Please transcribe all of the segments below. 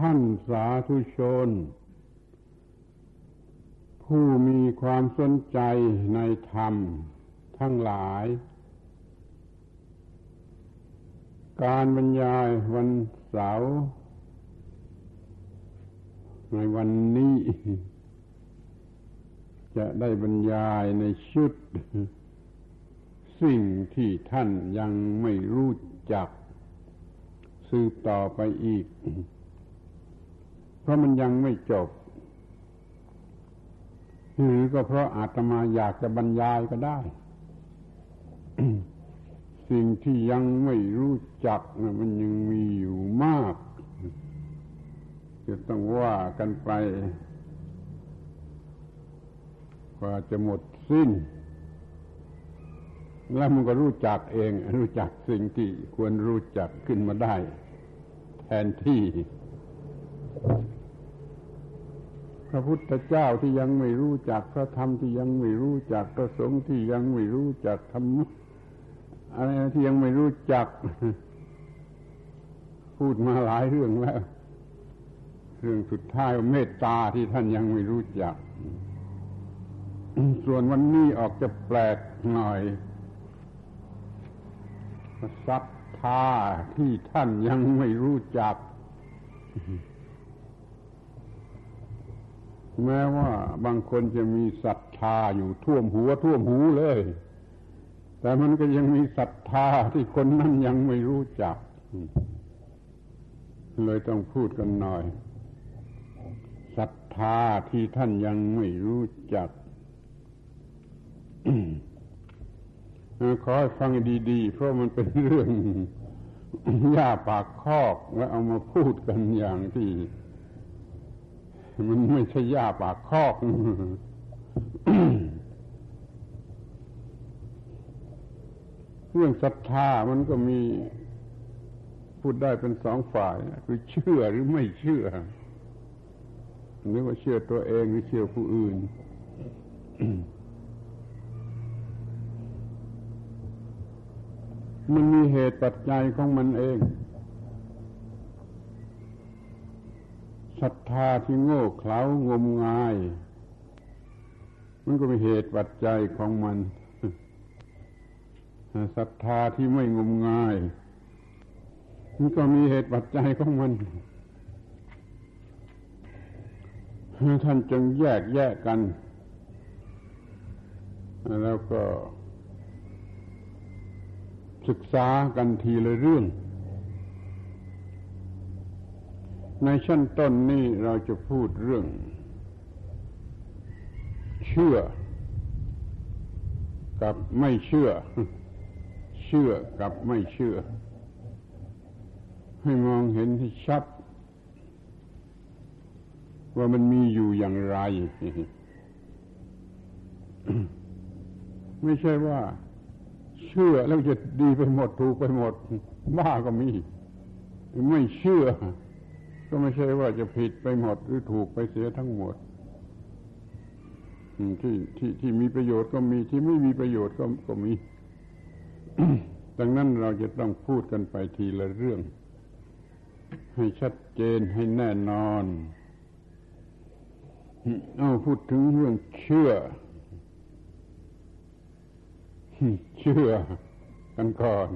ท่านสาธุชน ผู้มีความสนใจในธรรมทั้งหลาย การบรรยายวันเสาร์ในวันนี้ จะได้บรรยายในชุด สิ่งที่ท่านยังไม่รู้จัก สืบต่อไปอีก เพราะมันยังไม่จบ หรือก็เพราะอาตมาอยากจะบรรยายก็ได้ สิ่งที่ยังไม่รู้จักมันยังมีอยู่มาก จะต้องว่ากันไปกว่าจะหมดสิ้น แล้วมันก็รู้จักเอง รู้จักสิ่งที่ควรรู้จักขึ้นมาได้ แทนที่ พระพุทธเจ้าที่ยังไม่รู้จักพระธรรมที่ยังไม่รู้จักพระสงฆ์ที่ยังไม่รู้จักธรรมอะไรที่ยังไม่รู้จัก พูดมาหลายเรื่องแล้วเรื่องสุดท้ายเมตตาที่ท่านยังไม่รู้จัก ส่วนวันนี้ออกจะแปลกหน่อยศรัทธาที่ท่านยังไม่รู้จัก แม้ว่าบางคนจะมีศรัทธาอยู่ท่วมหัวท่วมหูเลย แต่มันก็ยังมีศรัทธาที่คนนั้นยังไม่รู้จัก เลยต้องพูดกันหน่อยศรัทธาที่ท่านยังไม่รู้จักขอให้ฟังดีๆ เพราะมันเป็นเรื่องหญ้าปากคอกแล้วเอามาพูดกันอย่างที่ มันไม่ใช่หญ้าปากคอกเรื่องศรัทธามันก็มีพูดได้เป็นสองฝ่าย คือเชื่อหรือไม่เชื่อหรือว่าเชื่อตัวเองหรือเชื่อผู้อื่นมันมีเหตุปัจจัยของมันเอง ศรัทธาที่โง่เขลางมงาย มันก็มีเหตุปัจจัยของมันศรัทธาที่ไม่งมงาย มันก็มีเหตุปัจจัยของมัน ท่านจึงแยกแยกกัน แล้วก็ ศึกษากันทีละเรื่อง ในชั้นต้นนี้เราจะพูดเรื่อง เชื่อ กับไม่เชื่อ เชื่อกับไม่เชื่อ ให้มองเห็นที่ชัด ว่ามันมีอยู่อย่างไร ไม่ใช่ว่า เชื่อแล้วจะดีไปหมดถูกไปหมดบ้าก็มี ไม่เชื่อ ก็ไม่ใช่ว่าจะผิดไปหมดหรือถูกไปเสียทั้งหมดที่ที่ที่มีประโยชน์ก็มีที่ไม่มีประโยชน์ก็ก็มี ดังนั้นเราจะต้องพูดกันไปทีละเรื่อง ให้ชัดเจนให้แน่นอน เอาพูดถึงเรื่องเชื่อ เชื่อกันก่อน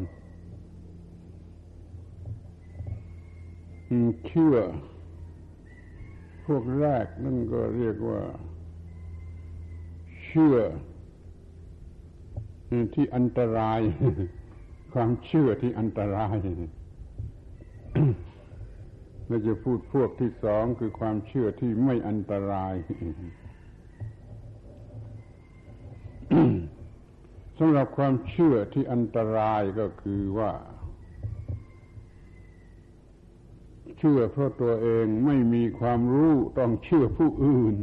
เชื่อ พวกแรกนั่นก็เรียกว่า เชื่อ ที่อันตราย ความเชื่อที่อันตรายเราจะพูดพวกที่สองคือความเชื่อที่ไม่อันตรายสำหรับความเชื่อที่อันตรายก็คือว่า เชื่อเพราะตัวเองไม่มีความรู้ต้องเชื่อผู้อื่น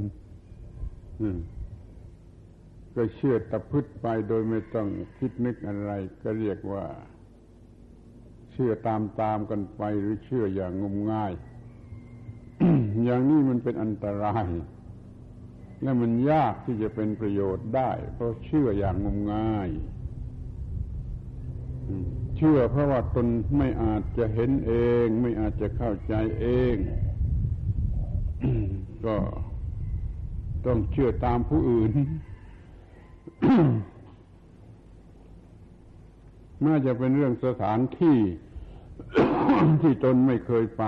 ก็เชื่อตะพึดไปโดยไม่ต้องคิดนึกอะไร ก็เรียกว่า เชื่อตามตามกันไปหรือเชื่ออย่างงมงาย อย่างนี้มันเป็นอันตราย และมันยากที่จะเป็นประโยชน์ได้ เพราะเชื่ออย่างงมงาย เชื่อเพราะว่าตนไม่อาจจะเห็นเอง ไม่อาจจะเข้าใจเอง ก็ต้องเชื่อตามผู้อื่นน่าจะเป็นเรื่องสถานที่ที่ตนไม่เคยไป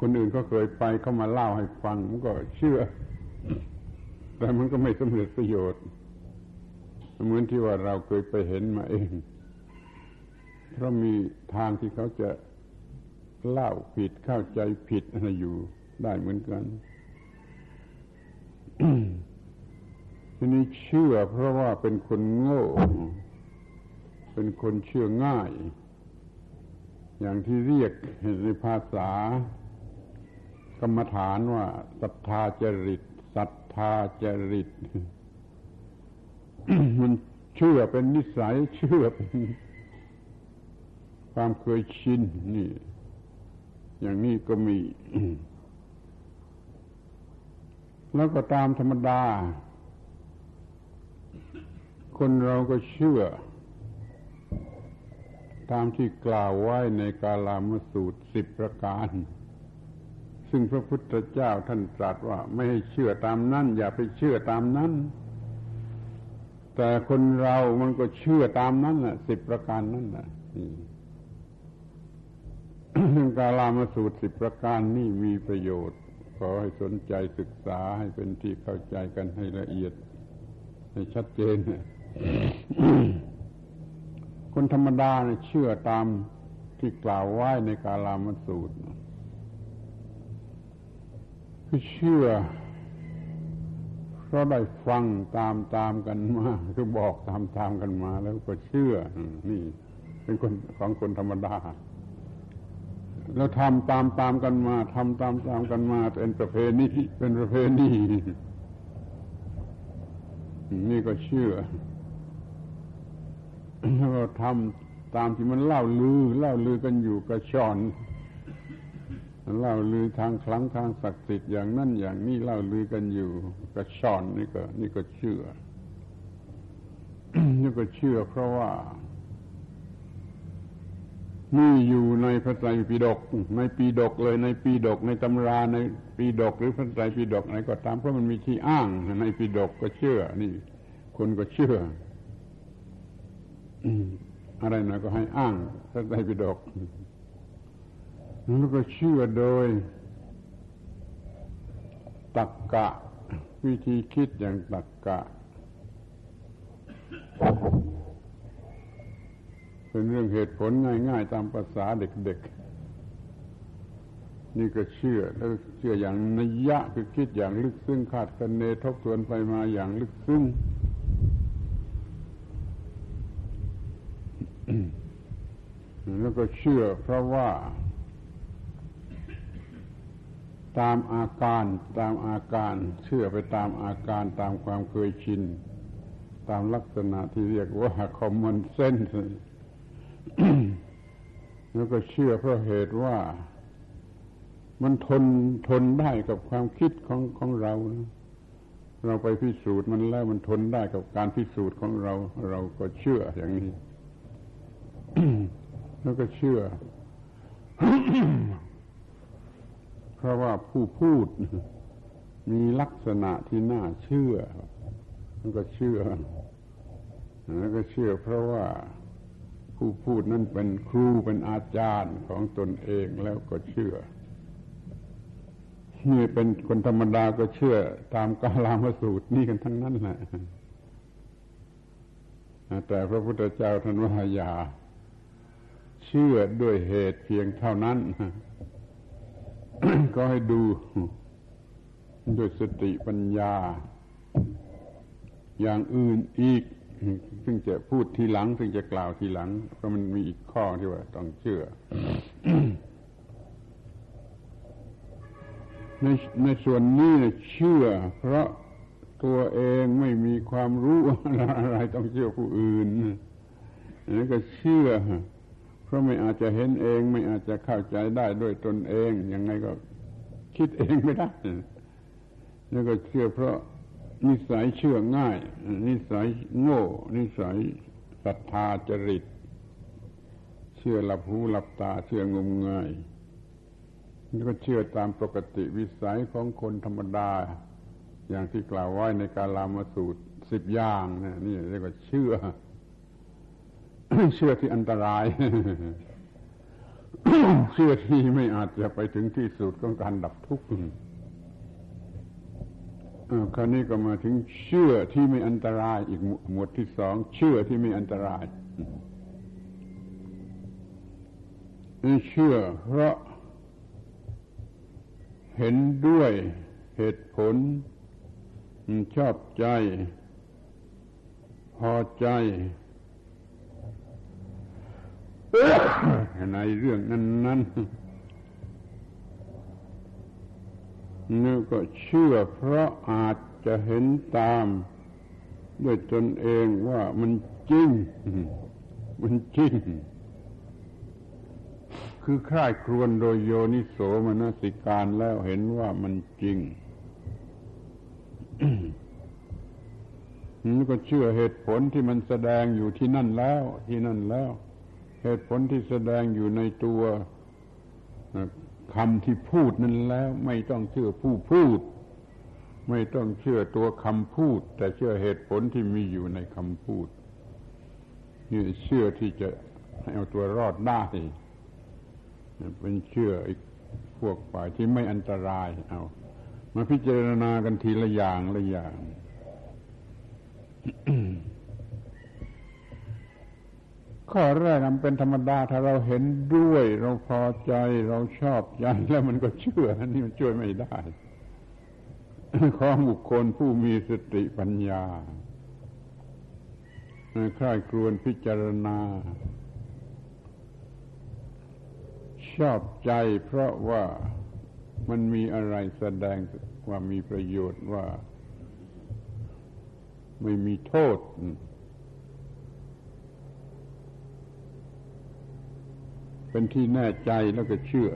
คนอื่นก็เคยไปเขามาเล่าให้ฟังมันก็เชื่อ แต่มันก็ไม่สำเร็จประโยชน์ เหมือนที่ว่าเราเคยไปเห็นมาเอง เพราะมีทางที่เขาจะเล่าผิดเข้าใจผิดอะไรอยู่ได้เหมือนกันทีนี้เชื่อเพราะว่าเป็นคนโง่ เป็นคนเชื่อง่าย อย่างที่เรียกในภาษากรรมฐานว่าศรัทธาจริตศรัทธาจริต มันเชื่อเป็นนิสัยเชื่อเป็น ความเคยชินนี่ อย่างนี้ก็มี แล้วก็ตามธรรมดา คนเราก็เชื่อ ตามที่กล่าวไว้ในกาลามสูตรสิบประการ ซึ่งพระพุทธเจ้าท่านตรัสว่า ไม่ให้เชื่อตามนั้นอย่าไปเชื่อตามนั้นแต่คนเรามันก็เชื่อตามนั้นแหละสิบประการนั้นแหละ กาลามาสูตรสิบประการนี่มีประโยชน์ ขอให้สนใจศึกษาให้เป็นที่เข้าใจกันให้ละเอียด ให้ชัดเจน คนธรรมดาเนี่ยเชื่อตามที่กล่าวไว้ในกาลามสูตรคือเชื่อเพราะได้ฟังตามตามกันมาคือบอกตามตามกันมาแล้วก็เชื่อ นี่ เป็นคนของคนธรรมดา แล้วทำตามตามกันมาทำตามตามกันมาเป็นประเพณีเป็นประเพณีนี่ก็เชื่อแล้วก็ทำตามที่มันเล่าลือ เล่าลือกันอยู่กระชอนเล่าลือทางคลังทางศักดิ์สิทธิ์อย่างนั่นอย่างนี้เล่าลือกันอยู่กระชอนนี่ก็ นี่ก็เชื่อ นี่ก็เชื่อ เพราะว่า นี่อยู่ในพระไตรปิฎกในปีดกเลยในปีดกในตำราในปีดกหรือพระไตรปิฎกไหนก็ตามเพราะมันมีที่อ้าง ในปีดกก็เชื่อ นี่ คนก็เชื่ออะไรนะก็ให้อ้างพระไตรปิฎกแล้วก็เชื่อโดยตักกะ วิธีคิดอย่างตักกะ เป็นเรื่องเหตุผลง่าย ๆ ตามภาษาเด็กๆ นี่ก็เชื่อแล้วเชื่ออย่างนัยะคือคิดอย่างลึกซึ้งคาดคะเนทบทวนไปมาอย่างลึกซึ้งแล้วก็เชื่อเพราะว่า ตามอาการตามอาการเชื่อไปตามอาการตามความเคยชิน ตามลักษณะที่เรียกว่า common sense แล้วก็เชื่อเพราะเหตุว่ามันทนทนได้กับความคิดของของเรา เราไปพิสูจน์มันแล้วมันทนได้กับการพิสูจน์ของเรา เราก็เชื่ออย่างนี้ แล้วก็เชื่อ เพราะว่าผู้พูด มีลักษณะที่น่าเชื่อ มันก็เชื่อ แล้วก็เชื่อเพราะว่า ผู้พูดนั่นเป็นครูเป็นอาจารย์ของตนเองแล้วก็เชื่อนี่เป็นคนธรรมดาก็เชื่อ ตามกาลามสูตรนี่กันทั้งนั้นแหละแต่พระพุทธเจ้าท่านว่าอย่าเชื่อด้วยเหตุเพียงเท่านั้น ก็ให้ดูด้วยสติปัญญา อย่างอื่นอีก ซึ่งจะพูดทีหลัง ซึ่งจะกล่าวทีหลัง เพราะมันมีอีกข้อที่ว่าต้องเชื่อ ในในส่วนนี้เชื่อ เพราะตัวเองไม่มีความรู้อะไรต้องเชื่อผู้อื่นนั่นก็เชื่อ เพราะไม่อาจจะเห็นเอง ไม่อาจจะเข้าใจได้ด้วยตนเองยังไงก็คิดเองไม่ได้แล้วก็เชื่อเพราะ นิสัยเชื่อง่าย นิสัยโง่ นิสัยศรัทธาจริต เชื่อหลับหูหลับตาเชื่องมงายนี่ก็เชื่อตามปกติวิสัยของคนธรรมดา อย่างที่กล่าวไว้ในการลามาสูตรสิบอย่างนะนี่เรียกว่าเชื่อ เชื่อที่อันตราย เชื่อที่ไม่อาจจะไปถึงที่สุดของการดับทุกข์ คราวนี้ก็มาถึงเชื่อที่ไม่อันตรายอีกหมวดที่สองเชื่อที่ไม่อันตรายเชื่อเพราะเห็นด้วยเหตุผล ชอบใจ พอใจในเรื่องนั้นนั้ นนี่ก็เชื่อเพราะอาจจะเห็นตาม ด้วยตนเองว่ามันจริง มันจริง คือคร่ายครวนโดยโยนิโสมนสิการแล้วเห็นว่ามันจริงนี่ก็เชื่อเหตุผลที่มันแสดงอยู่ที่นั่นแล้ว ที่นั่นแล้ว เหตุผลที่แสดงอยู่ในตัว คำที่พูดนั้นแล้ว ไม่ต้องเชื่อผู้พูด ไม่ต้องเชื่อตัวคำพูด แต่เชื่อเหตุผลที่มีอยู่ในคำพูดนี่เชื่อที่จะให้เอาตัวรอดได้เป็นเชื่ออีกพวกฝ่ายที่ไม่อันตรายเอา มาพิจารณากันทีละอย่างละอย่าง ข้อแรกมันเป็นธรรมดาถ้าเราเห็นด้วย เราพอใจเราชอบใจแล้วมันก็เชื่อนี่มันช่วยไม่ได้ของบุคคลผู้มีสติปัญญาใคร่ครวญพิจารณา ชอบใจเพราะว่ามันมีอะไรแสดงว่ามีประโยชน์ว่า ไม่มีโทษ เป็นที่แน่ใจแล้วก็เชื่อ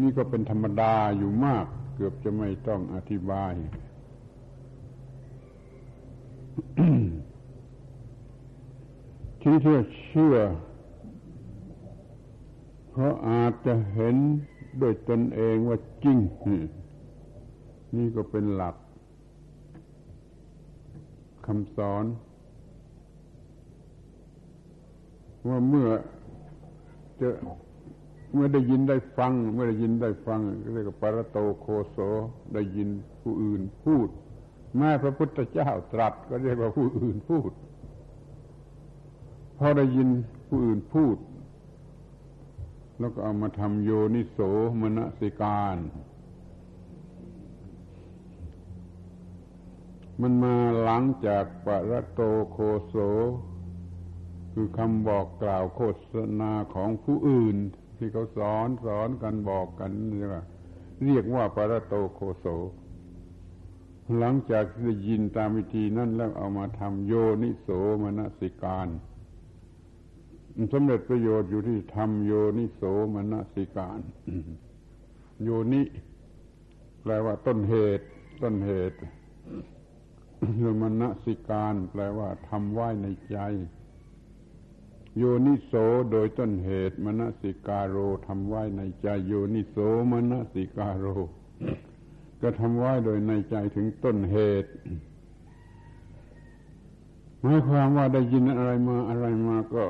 นี่ก็เป็นธรรมดาอยู่มาก เกือบจะไม่ต้องอธิบาย ที่เชื่อเชื่อ เพราะอาจจะเห็นโดยตนเองว่าจริง นี่ก็เป็นหลักคำสอน ว่าเมื่อ จะเมื่อได้ยินได้ฟัง เมื่อได้ยินได้ฟังเรียกว่าปรโตโคโสได้ยินผู้อื่นพูดแม้พระพุทธเจ้าตรัสก็เรียกว่าผู้อื่นพูดพอได้ยินผู้อื่นพูด แล้วก็เอามาทำโยนิโสมนสิการ มันมาหลังจากปรโตโคโส คือคำบอกกล่าวโฆษณาของผู้อื่น ที่เขาสอนสอนกันบอกกันเรียกว่าเรียกว่าปรโตโคโส หลังจากได้ยินตามวิธีนั้นแล้วเอามาทำโยนิโสมนสิการสำเร็จประโยชน์อยู่ที่ทำโยนิโสมนสิการ โยนิแปลว่าต้นเหตุ ต้นเหตุมนสิการ แปลว่าทำไว้ในใจ โยนิโสโดยต้นเหตุมนสิกาโรทำไว้ในใจโยนิโสมนสิกาโร ก็ทำไว้โดยในใจถึงต้นเหตุหมายความว่าได้ยินอะไรมาอะไรมาก็